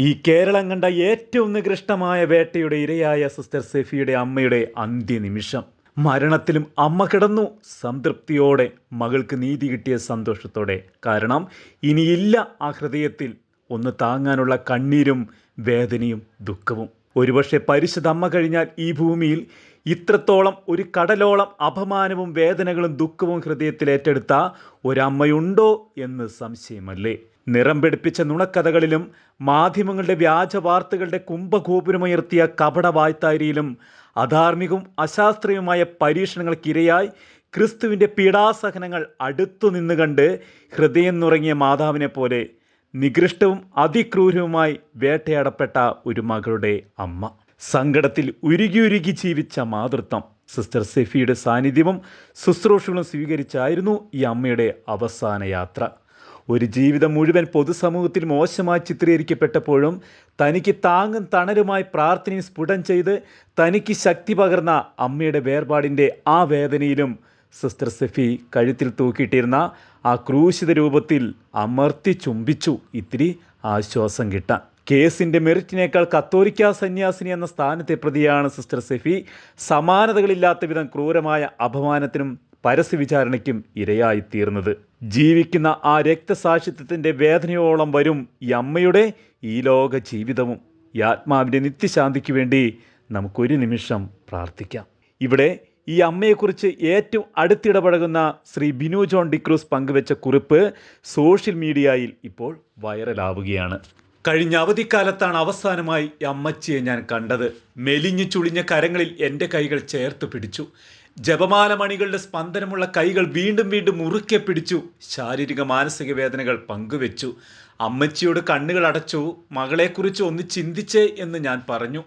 ഈ കേരളം കണ്ട ഏറ്റവും നികൃഷ്ടമായ വേട്ടയുടെ ഇരയായ സിസ്റ്റർ സെഫിയുടെ അമ്മയുടെ അന്ത്യനിമിഷം. മരണത്തിലും അമ്മ കിടന്നു. സംതൃപ്തിയോടെ മകൾക്ക് നീതി കിട്ടിയ സന്തോഷത്തോടെ. കാരണം ഇനിയില്ല ആ ഹൃദയത്തിൽ ഒന്ന് താങ്ങാനുള്ള കണ്ണീരും വേദനയും ദുഃഖവും. ഒരുപക്ഷെ പരിശുദ്ധ അമ്മ കഴിഞ്ഞാൽ ഈ ഭൂമിയിൽ ഇത്രത്തോളം ഒരു കടലോളം അപമാനവും വേദനകളും ദുഃഖവും ഹൃദയത്തിൽ ഏറ്റെടുത്ത ഒരമ്മയുണ്ടോ എന്ന് സംശയമല്ലേ? നിറം പിടിപ്പിച്ച നുണക്കഥകളിലും മാധ്യമങ്ങളുടെ വ്യാജ വാർത്തകളുടെ കുംഭഗോപുരമുയർത്തിയ കപട വായ്ത്താരിയിലും അധാർമികവും അശാസ്ത്രീയവുമായ പരീക്ഷണങ്ങൾക്കിരയായി ക്രിസ്തുവിന്റെ പീഡാസഹനങ്ങൾ അടുത്തു നിന്ന് കണ്ട് ഹൃദയം നുറങ്ങിയ മാതാവിനെ പോലെ നികൃഷ്ടവും അതിക്രൂരവുമായി വേട്ടയാടപ്പെട്ട ഒരു മകളുടെ അമ്മ. സങ്കടത്തിൽ ഉരുകിയുരുകി ജീവിച്ച മാതൃത്വം. സിസ്റ്റർ സെഫിയുടെ സാന്നിധ്യവും ശുശ്രൂഷകളും സ്വീകരിച്ചായിരുന്നു ഈ അമ്മയുടെ അവസാന യാത്ര. ഒരു ജീവിതം മുഴുവൻ പൊതുസമൂഹത്തിൽ മോശമായി ചിത്രീകരിക്കപ്പെട്ടപ്പോഴും തനിക്ക് താങ്ങും തണലുമായി പ്രാർത്ഥനയും സ്ഫുടം ചെയ്ത് തനിക്ക് ശക്തി പകർന്ന അമ്മയുടെ വേർപാടിന്റെ ആ വേദനയിലും സിസ്റ്റർ സെഫി കഴുത്തിൽ തൂക്കിയിട്ടിരുന്ന ആ ക്രൂശിത രൂപത്തിൽ അമർത്തി ചുംബിച്ചു. ഇത്തിരി ആശ്വാസം കിട്ടാൻ. കേസിന്റെ മെറിറ്റിനേക്കാൾ കത്തോലിക്ക സന്യാസിനി എന്ന സ്ഥാനത്തെ പ്രതിയാണ് സിസ്റ്റർ സെഫി. സമാനതകളില്ലാത്ത വിധം ക്രൂരമായ അപമാനത്തിനും പരസ്യ വിചാരണയ്ക്കും ഇരയായിത്തീർന്നത്. ജീവിക്കുന്ന ആ രക്തസാക്ഷിത്വത്തിന്റെ വേദനയോളം വരും ഈ അമ്മയുടെ ഈ ലോക ജീവിതവും. ഈ ആത്മാവിന്റെ നിത്യശാന്തിക്ക് വേണ്ടി നമുക്കൊരു നിമിഷം പ്രാർത്ഥിക്കാം. ഇവിടെ ഈ അമ്മയെക്കുറിച്ച് ഏറ്റവും അടുത്തിടപഴകുന്ന ശ്രീ ബിനു ജോൺ ഡിക്രൂസ് പങ്കുവെച്ച കുറിപ്പ് സോഷ്യൽ മീഡിയയിൽ ഇപ്പോൾ വൈറലാവുകയാണ്. കഴിഞ്ഞ അവധിക്കാലത്താണ് അവസാനമായി അമ്മച്ചിയെ ഞാൻ കണ്ടത്. മെലിഞ്ഞു ചുളിഞ്ഞ കരങ്ങളിൽ എന്റെ കൈകൾ ചേർത്ത് പിടിച്ചു. ജപമാല മണികളുടെ സ്പന്ദനമുള്ള കൈകൾ വീണ്ടും വീണ്ടും മുറുക്കെ പിടിച്ചു. ശാരീരിക മാനസിക വേദനകൾ പങ്കുവെച്ചു. അമ്മച്ചിയോട് കണ്ണുകൾ അടച്ചു. മകളെക്കുറിച്ച് ഒന്ന് ചിന്തിച്ചേ എന്ന് ഞാൻ പറഞ്ഞു.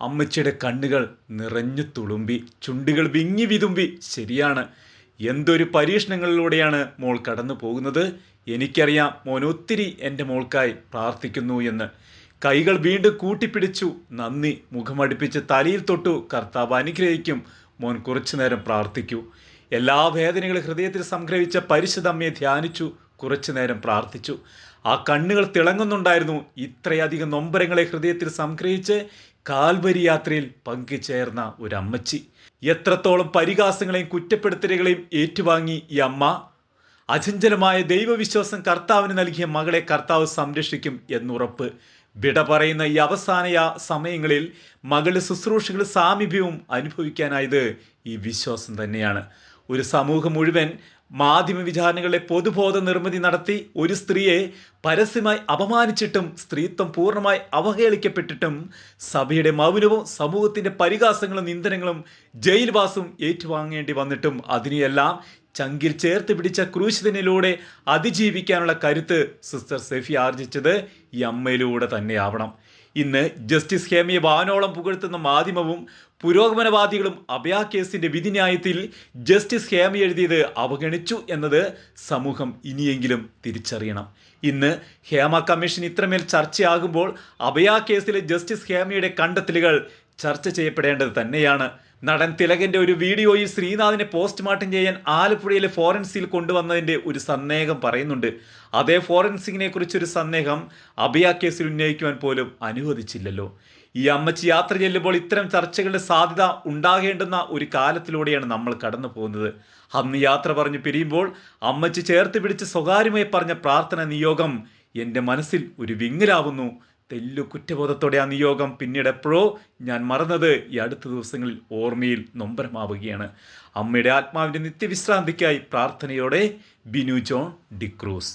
അമ്മച്ചിയുടെ കണ്ണുകൾ നിറഞ്ഞു തുളുമ്പി. ചുണ്ടുകൾ വിങ്ങി വിതുമ്പി. ശരിയാണ്. എന്തൊരു പരീക്ഷണങ്ങളിലൂടെയാണ് മോൾ കടന്നു പോകുന്നത്? എനിക്കറിയാം മോൻ ഒത്തിരി എന്റെ മോൾക്കായി പ്രാർത്ഥിക്കുന്നു എന്ന്. കൈകൾ വീണ്ടും കൂട്ടിപ്പിടിച്ചു. നന്ദി. മുഖമടുപ്പിച്ച് തലയിൽ തൊട്ടു. കർത്താവ് അനുഗ്രഹിക്കും. മോൻ കുറച്ചു നേരം പ്രാർത്ഥിക്കൂ. എല്ലാ വേദനകളും ഹൃദയത്തിൽ സംഗ്രഹിച്ച പരിശുദ്ധ അമ്മയെ ധ്യാനിച്ചു കുറച്ചു നേരം പ്രാർത്ഥിച്ചു. ആ കണ്ണുകൾ തിളങ്ങുന്നുണ്ടായിരുന്നു. ഇത്രയധികം നൊമ്പരങ്ങളെ ഹൃദയത്തിൽ സംഗ്രഹിച്ച് കാൽവരി യാത്രയിൽ പങ്കുചേർന്ന ഒരു അമ്മച്ചി എത്രത്തോളം പരിഹാസങ്ങളെയും കുറ്റപ്പെടുത്തലുകളെയും ഏറ്റുവാങ്ങി ഈ അമ്മ. അചഞ്ചലമായ ദൈവവിശ്വാസം കർത്താവിന് നൽകിയ മകളെ കർത്താവ് സംരക്ഷിക്കും എന്നുറപ്പ്. വിട പറയുന്ന ഈ അവസാന സമയങ്ങളിൽ മകളുടെ ശുശ്രൂഷകൾ സാമീപ്യവും അനുഭവിക്കാനായത് ഈ വിശ്വാസം തന്നെയാണ്. ഒരു സമൂഹം മുഴുവൻ മാധ്യമ വിചാരണകളെ പൊതുബോധ നിർമ്മിതി നടത്തി ഒരു സ്ത്രീയെ പരസ്യമായി അപമാനിച്ചിട്ടും സ്ത്രീത്വം പൂർണമായി അവഹേളിക്കപ്പെട്ടിട്ടും സഭയുടെ മൗനവും സമൂഹത്തിന്റെ പരിഹാസങ്ങളും നിന്ദനങ്ങളും ജയിൽവാസവും ഏറ്റുവാങ്ങേണ്ടി വന്നിട്ടും അതിനെയെല്ലാം ചങ്കിൽ ചേർത്ത് പിടിച്ച ക്രൂശിതനിലൂടെ അതിജീവിക്കാനുള്ള കരുത്ത് സിസ്റ്റർ സെഫി ആർജിച്ചത് ഈ അമ്മയിലൂടെ തന്നെയാവണം. ഇന്ന് ജസ്റ്റിസ് ഹേമയെ വാനോളം പുകഴ്ത്തുന്ന മാധ്യമവും പുരോഗമനവാദികളും അഭയ കേസിന്റെ വിധിന്യായത്തിൽ ജസ്റ്റിസ് ഹേമ എഴുതിയത് അവഗണിച്ചു എന്നത് സമൂഹം ഇനിയെങ്കിലും തിരിച്ചറിയണം. ഇന്ന് ഹേമ കമ്മീഷൻ ഇത്രമേൽ ചർച്ചയാകുമ്പോൾ അഭയ കേസിലെ ജസ്റ്റിസ് ഹേമയുടെ കണ്ടെത്തലുകൾ ചർച്ച ചെയ്യപ്പെടേണ്ടത് തന്നെയാണ്. നടൻ തിലകന്റെ ഒരു വീഡിയോയിൽ ശ്രീനാഥിനെ പോസ്റ്റ്മോർട്ടം ചെയ്യാൻ ആലപ്പുഴയിലെ ഫോറൻസിൽ കൊണ്ടുവന്നതിന്റെ ഒരു സന്ദേഹം പറയുന്നുണ്ട്. അതേ ഫോറൻസിങ്ങിനെ കുറിച്ചൊരു സന്ദേഹം അഭയ കേസിൽ ഉന്നയിക്കുവാൻ പോലും അനുവദിച്ചില്ലല്ലോ. ഈ അമ്മച്ചി യാത്ര ചെല്ലുമ്പോൾ ഇത്തരം ചർച്ചകളുടെ സാധ്യത ഉണ്ടാകേണ്ടുന്ന ഒരു കാലത്തിലൂടെയാണ് നമ്മൾ കടന്നു പോകുന്നത്. അന്ന് യാത്ര പറഞ്ഞു പിരിയുമ്പോൾ അമ്മച്ചി ചേർത്ത് പിടിച്ച് സ്വകാര്യമായി പറഞ്ഞ പ്രാർത്ഥന നിയോഗം എന്റെ മനസ്സിൽ ഒരു വിങ്ങലാവുന്നു. തെല്ലു കുറ്റബോധത്തോടെ ആ നിയോഗം പിന്നീട് എപ്പോഴോ ഞാൻ മറന്നത് ഈ അടുത്ത ദിവസങ്ങളിൽ ഓർമ്മയിൽ നൊമ്പരമാവുകയാണ്. അമ്മയുടെ ആത്മാവിന്റെ നിത്യവിശ്രാന്തിക്കായി പ്രാർത്ഥനയോടെ ബിനു ജോൺ ഡിക്രൂസ്